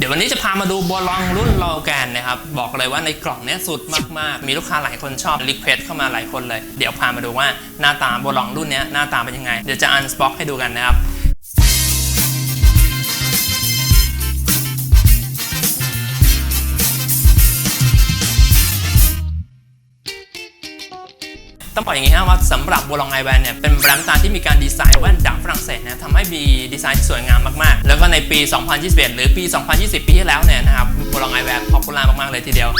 เดี๋ยววันนี้จะพามาดูบัวลองรุ่นโลแกนนะครับ บอกเลยว่าในกล่องนี้สุดมากๆ มีลูกค้าหลายคนชอบรีเควสเข้ามาหลายคนเลย เดี๋ยวพามาดูว่าหน้าตาบัวลองรุ่นนี้หน้าตาเป็นยังไง เดี๋ยวจะอันสป็อกให้ดูกันนะครับ ต้องบอกอย่างนี้ครับว่าสำหรับบัวลองไอแวนเนี่ยเป็นแบรนด์ตาที่มีการดีไซน์แว่นจากฝรั่งเศสนะทำให้มีดีไซน์ที่สวยงามมากๆ แล้วก็ในปี 2021 หรือปี 2020 ปีที่แล้วเนี่ยนะครับบัวลองไอแวนพอปูล่ามากๆเลยทีเดียว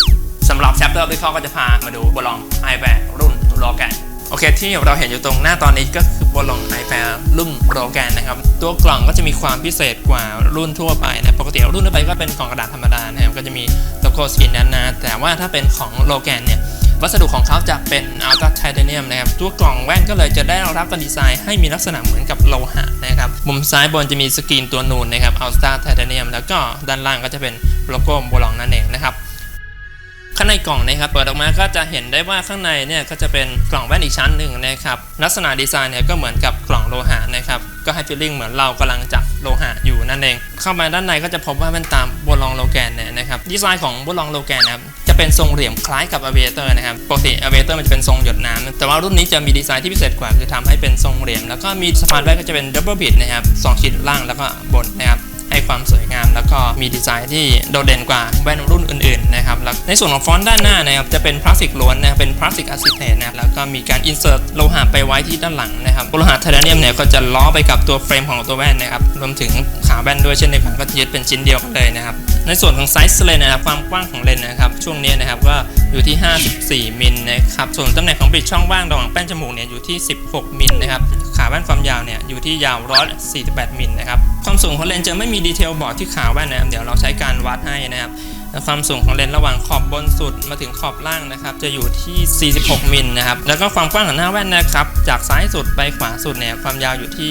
สำหรับ chapter ที่เขาก็จะพามาดูบัวลองไอแวนรุ่นโลแกนโอเคที่เราเห็นอยู่ตรงหน้าตอนนี้ก็คือบัวลองไอแวนรุ่นโลแกนนะครับ ตัวกล่องก็จะมีความพิเศษกว่ารุ่นทั่วไปนะปกติรุ่นทั่วไปก็เป็นกล่องกระดาษธรรมดานะครับก็จะมีโลโกสกินนั้นนะแต่ว่าถ้าเป็นของโลแกนเนี่ย วัสดุของเขาจะเป็นอัลต a า มนะครับ ตัวกล่องแว่นก็เลยจะได้รับการดีไซน์ให้มีลักษณะเหมือนกับโลหะนะครับ มุมซ้ายบนจะมีสกรีนตัวนูนนะครับอัลต a าไทเทเนียมแล้วก็ด้านล่างก็จะเป็นโลโก้โบลองนั่นเองนะครับข้างในกล่องนะครับเปิดออกมาก็จะเห็นได้ว่าข้างในเนี่ยก็จะเป็นกล่องแว่นอีกชั้นหนึ่งนะครับลักษณะดีไซน์เนี่ยก็เหมือนกับกล่องโลหะนะครับก็ให้ฟีลลิ่งเหมือนเรากำลังจับโลหะอยู่นั่นเอง เข้ามาด้านในก็จะพบว่าแว่นตาบัวลองโลแกนเนี่ยนะครับดีไซน์ของบัวลองโลแกนนะครับ เป็นทรงเหลี่ยมคล้ายกับอเวเตอร์นะครับปกติอเวเตอร์มันจะเป็นทรงหยดน้ำแต่ว่ารุ่นนี้จะมีดีไซน์ที่พิเศษกว่าคือทำให้เป็นทรงเหลี่ยม แล้วก็มีสะพานแว่นก็จะเป็นดับเบิลบิดนะครับสองชิ้นล่างแล้วก็บนนะครับให้ความสวยงามแล้วก็มีดีไซน์ที่โดดเด่นกว่าแว่นรุ่นอื่นๆนะครับแล้วในส่วนของฟอนต์ด้านหน้านะครับจะเป็นพลาสติกล้วนนะครับเป็นพลาสติกอะซิเทนนะแล้วก็มีการอินเสิร์ตโลหะไปไว้ที่ด้านหลังนะครับโลหะไทเทเนียมเนี่ยก็จะล้อไปกับตัวเฟรมของตัวแว่นนะครับรวมถึงขาแว่นด้วยเช่นเดียวกันก็ยึดเป็นชิ้นเดียวกันเลยนะครับในส่วนของไซส์เลนนะครับความกว้างของเลนนะครับช่วงนี้ อยู่ที่ 54มิลนะครับ ส่วนตำแหน่งของปิดช่องว่างระหว่างแป้นจมูกเนี่ยอยู่ที่ 16มิลนะครับ ขาแว่นความยาวเนี่ยอยู่ที่ยาว148มิลนะครับ ความสูงของเลนส์จะไม่มีดีเทลบอกที่ขาแว่นนะครับ เดี๋ยวเราใช้การวัดให้นะครับความสูงของเลนส์ระหว่างขอบบนสุดมาถึงขอบล่างนะครับ จะอยู่ที่ 46 มิลนะครับ แล้วก็ความกว้างของหน้าแว่นนะครับ จากซ้ายสุดไปขวาสุดเนี่ยความยาวอยู่ที่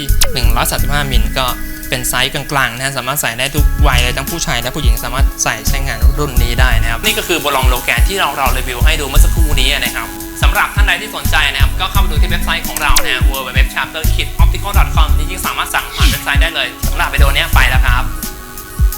135 มิลก็ เป็นไซส์กลางๆนะสามารถใส่ได้ทุกวัยเลยทั้งผู้ชายและผู้หญิงสามารถใส่ใช้งานรุ่นนี้ได้นะครับนี่ก็คือบอลองโลแกนที่เราเรารีวิวให้ดูเมื่อสักครู่นี้นะครับสำหรับท่านใดที่สนใจนะครับก็เข้าไปดูที่เว็บไซต์ของเรานะ w w w c h a p t e r k i d o p t i c a l c o m จริงๆสามารถสั่งผ่านเว็บไซต์ได้เลยสำหรับวิดีโอนี้ไปแล้วครับ